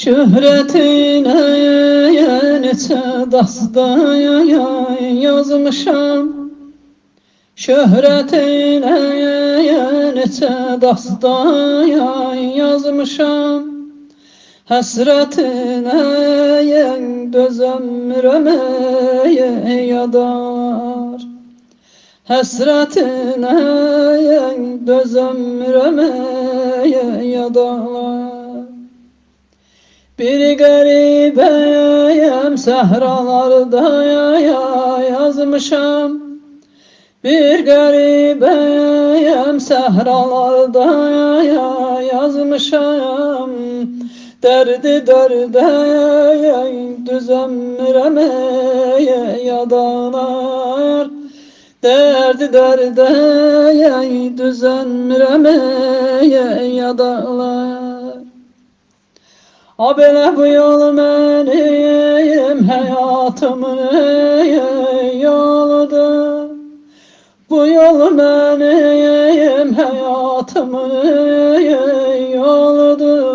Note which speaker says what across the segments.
Speaker 1: Şöhretine neçə dastan yazmışam. Şöhretine neçə dastan yazmışam. Həsrətinə dözəmirəm yadar. Həsrətinə dözəmirəm yadar Bir qəribəyəm səhralarda yazmışam Bir qəribəyəm səhralarda yazmışam Dərdi dərdə düzəmirəm yadalar Dərdi dərdə düzəmirəm yadalar A belə bu yol mənim həyatımın yoludur Bu yol mənim həyatımın yoludur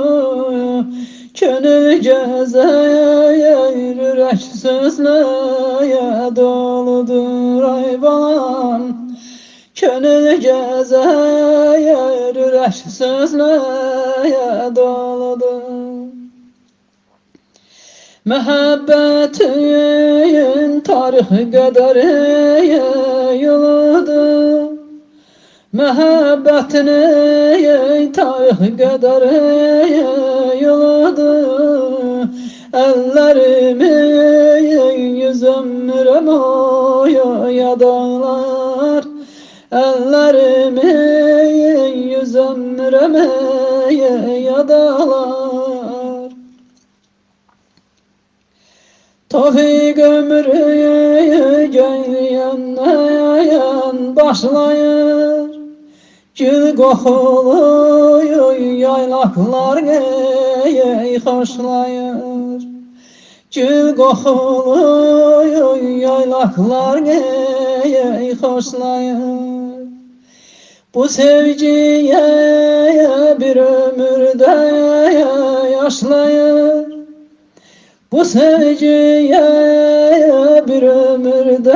Speaker 1: Könül gəzəyir, ürək sözləyə doludur ay balam. Könül gəzəyir, ürək sözləyə doludur Məhəbbətin tarixi qədər yoludur Məhəbbətin tarixi qədər yoludur Əllərimi yüzəmirəm o yadalar Əllərimi yüzəmirəm yadalar Tofik ömrü göyünden başlayır. Gül kokulu yaylaklar gey hoşlayır Gül kokulu yaylaklar gey hoşlayır Bu sevgiye bir ömürde yaşlayır bu sevgiye bir ömürde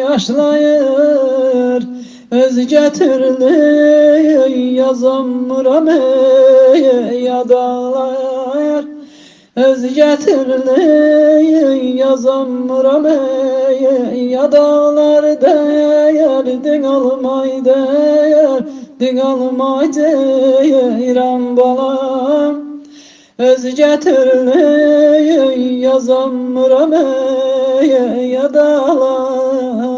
Speaker 1: yaşlayır. Özge türlü yazamıram yadalar. Özge türlü yazamıram yadalar değer Din almay değer Din almay değer balam Özge türlü yazamıram yadalar